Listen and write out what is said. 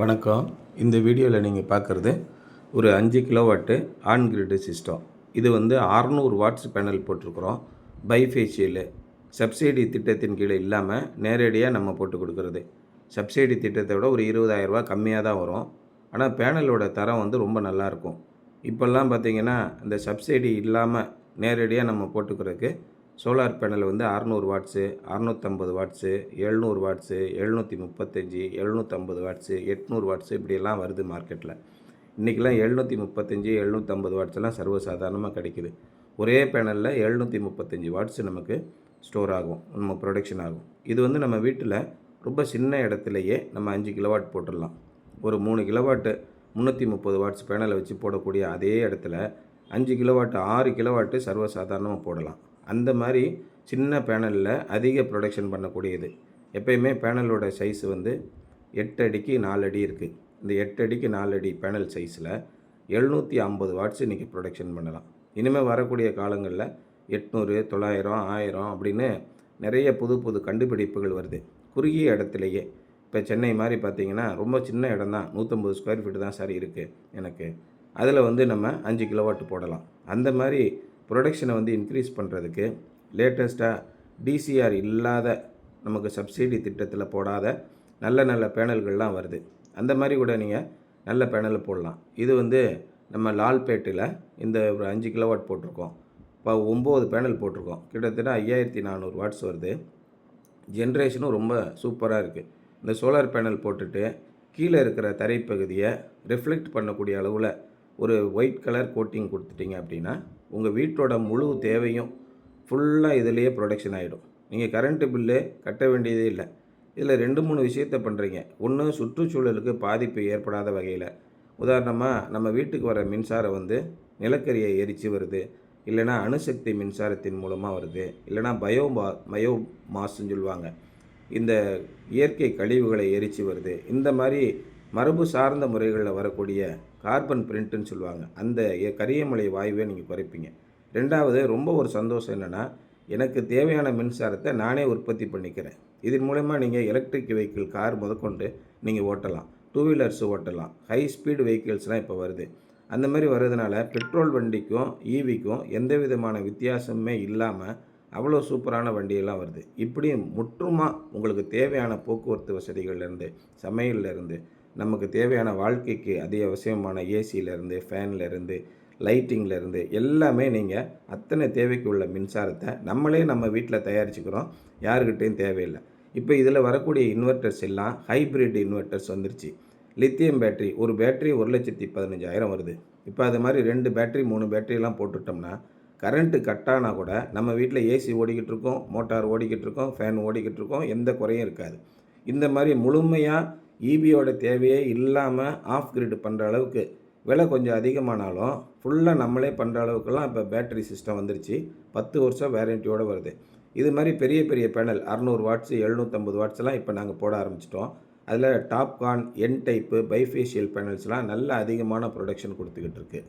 வணக்கம். இந்த வீடியோவில் நீங்கள் பார்க்குறது ஒரு அஞ்சு கிலோவாட்டு ஆன் கிரிட் சிஸ்டம். இது வந்து அறநூறு வாட்ஸ் பேனல் போட்டிருக்கிறோம். பைஃபேஷியலு. சப்சிடி திட்டத்தின் கீழே இல்லாமல் நேரடியாக நம்ம போட்டு கொடுக்குறது. சப்சிடி திட்டத்தை விட ஒரு இருபதாயிரரூபா கம்மியாக தான் வரும். ஆனால் பேனலோட தரம் வந்து ரொம்ப நல்லாயிருக்கும் இப்போல்லாம் பார்த்தீங்கன்னா இந்த சப்சிடி இல்லாமல் நேரடியாக நம்ம போட்டுக்கிறதுக்கு சோலார் பேனல் வந்து அறநூறு வாட்ஸு அறநூற்றம்பது வாட்ஸு எழுநூறு வாட்ஸு எழுநூற்றி முப்பத்தஞ்சு எழுநூற்றம்பது வாட்ஸு எட்நூறு வாட்ஸு இப்படியெல்லாம் வருது மார்க்கெட்டில். இன்றைக்கெல்லாம் எழுநூற்றி முப்பத்தஞ்சு எழுநூற்றம்பது வாட்ஸ் எல்லாம் சர்வசாதாரணமாக கிடைக்குது. ஒரே பேனலில் எழுநூற்றி முப்பத்தஞ்சு வாட்ஸ் நமக்கு ஸ்டோர் ஆகும் நம்ம ப்ரொடக்ஷன் ஆகும். இது வந்து நம்ம வீட்டில் ரொம்ப சின்ன இடத்துலையே நம்ம அஞ்சு கிலோவாட் போட்டுடலாம். ஒரு மூணு கிலோவாட்டு முந்நூற்றி முப்பது வாட்ஸ் பேனலை வச்சு போடக்கூடிய அதே இடத்துல அஞ்சு கிலோவாட்டு ஆறு கிலோவாட்டு சர்வசாதாரணமாக போடலாம். அந்த மாதிரி சின்ன பேனலில் அதிக ப்ரொடக்ஷன் பண்ணக்கூடியது. எப்பயுமே பேனலோட சைஸ் வந்து எட்டு அடிக்கு நாலு அடி இருக்குது இந்த எட்டு அடிக்கு நாலு அடி பேனல் சைஸில் எழுநூற்றி ஐம்பது வாட்ஸ் இன்றைக்கி ப்ரொடக்ஷன் பண்ணலாம். இனிமேல் வரக்கூடிய காலங்களில் எட்நூறு தொள்ளாயிரம் ஆயிரம் அப்படின்னு நிறைய புது புது கண்டுபிடிப்புகள் வருது. குறுகிய இடத்துலையே. இப்போ சென்னை மாதிரி பார்த்தீங்கன்னா ரொம்ப சின்ன இடம் தான் நூற்றம்பது ஸ்கொயர் ஃபீட் தான் சார் இருக்குது எனக்கு. அதில் வந்து நம்ம அஞ்சு கிலோவாட் போடலாம். அந்த மாதிரி ப்ரொடக்ஷனை வந்து இன்க்ரீஸ் பண்ணுறதுக்கு லேட்டஸ்ட்டாக டிசிஆர் இல்லாத நமக்கு சப்சிடி திட்டத்தில் போடாத நல்ல நல்ல பேனல்கள்லாம் வருது. அந்த மாதிரி கூட நீங்கள் நல்ல பேனலை போடலாம். இது வந்து நம்ம லால்பேட்டில் இந்த ஒரு அஞ்சு கிலோவாட் போட்டிருக்கோம். இப்போ ஒம்பது பேனல் போட்டிருக்கோம். கிட்டத்தட்ட ஐயாயிரத்தி நானூறு வாட்ஸ் வருது. ஜென்ரேஷனும் ரொம்ப சூப்பராக இருக்குது இந்த சோலார் பேனல் போட்டுட்டு கீழே இருக்கிற தரைப்பகுதியை ரிஃப்ளெக்ட் பண்ணக்கூடிய அளவில் ஒரு ஒயிட் கலர் கோட்டிங் கொடுத்துட்டீங்க அப்படின்னா உங்கள் வீட்டோட முழு தேவையும் ஃபுல்லாக இதிலேயே ப்ரொடக்ஷன் ஆகிடும் நீங்கள் கரண்ட்டு பில்லு கட்ட வேண்டியதே இல்லை. இதில் ரெண்டு மூணு விஷயத்த பண்ணுறீங்க ஒன்று சுற்றுச்சூழலுக்கு பாதிப்பு ஏற்படாத வகையில். உதாரணமாக நம்ம வீட்டுக்கு வர மின்சாரம் வந்து நிலக்கரியை எரித்து வருது. இல்லைனா அணுசக்தி மின்சாரத்தின் மூலமாக வருது. இல்லைனா பயோ மா பயோ மாசுன்னு சொல்லுவாங்க. இந்த இயற்கை கழிவுகளை எரித்து வருது. இந்த மாதிரி மரபு சார்ந்த முறைகளில் வரக்கூடிய கார்பன் பிரிண்ட்டுன்னு சொல்லுவாங்க. அந்த எ- கரியமலை வாயுவை நீங்கள் குறைப்பீங்க. ரெண்டாவது ரொம்ப ஒரு சந்தோஷம் என்னென்னா எனக்கு தேவையான மின்சாரத்தை நானே உற்பத்தி பண்ணிக்கிறேன். இதன் மூலயமா நீங்கள் எலக்ட்ரிக் வெஹிக்கிள் கார் முதற்கொண்டு நீங்கள் ஓட்டலாம். டூ வீலர்ஸ் ஓட்டலாம். ஹை ஸ்பீடு வெஹிக்கிள்ஸ்லாம் இப்போ வருது. அந்த மாதிரி வர்றதுனால பெட்ரோல் வண்டிக்கும் ஈவிக்கும் எந்த விதமான வித்தியாசமுமே இல்லாமல் அவ்வளோ சூப்பரான வண்டியெல்லாம் வருது. இப்படி முற்றுமாக உங்களுக்கு தேவையான போக்குவரத்து வசதிகள்லேருந்து சமையல்லேருந்து நமக்கு தேவையான வாழ்க்கைக்கு அத்தியாவசியமான ஏசியிலேருந்து ஃபேன்லேருந்து லைட்டிங்லேருந்து எல்லாமே நீங்கள் அத்தனை தேவைக்கு உள்ள மின்சாரத்தை நம்மளே நம்ம வீட்டில் தயாரிச்சுக்கிறோம். யாருக்கிட்டேயும் தேவையில்லை. இப்போ இதில் வரக்கூடிய இன்வெர்ட்டர்ஸ் எல்லாம் ஹைப்ரிட் இன்வெர்ட்டர்ஸ் வந்துருச்சு. லித்தியம் பேட்டரி ஒரு பேட்டரி ஒரு லட்சத்தி பதினஞ்சாயிரம் வருது. இப்போ அது மாதிரி ரெண்டு பேட்டரி மூணு பேட்டரியெலாம் போட்டுட்டோம்னா கரண்ட்டு கட்டானா கூட நம்ம வீட்டில் ஏசி ஓடிக்கிட்டு இருக்கோம் மோட்டார் ஓடிக்கிட்டு இருக்கோம் ஃபேன் ஓடிக்கிட்டு இருக்கோம் எந்த குறையும் இருக்காது. இந்த மாதிரி முழுமையாக ஈபியோட தேவையே இல்லாமல் ஆஃப் கிரிட் பண்ணுற அளவுக்கு விலை கொஞ்சம் அதிகமானாலும் ஃபுல்லாக நம்மளே பண்ணுற அளவுக்குலாம் இப்போ பேட்டரி சிஸ்டம் வந்துருச்சு. பத்து வருஷம் வேரண்டியோடு வருது. இது மாதிரி பெரிய பெரிய பேனல் அறநூறு வாட்ஸு எழுநூற்றம்பது வாட்ஸ்லாம் இப்போ நாங்கள் போட ஆரம்பிச்சிட்டோம். அதில் டாப்கான் என் டைப்பு பைஃபேஷியல் பேனல்ஸ்லாம் நல்ல அதிகமான ப்ரொடக்ஷன் கொடுத்துக்கிட்டு இருக்குது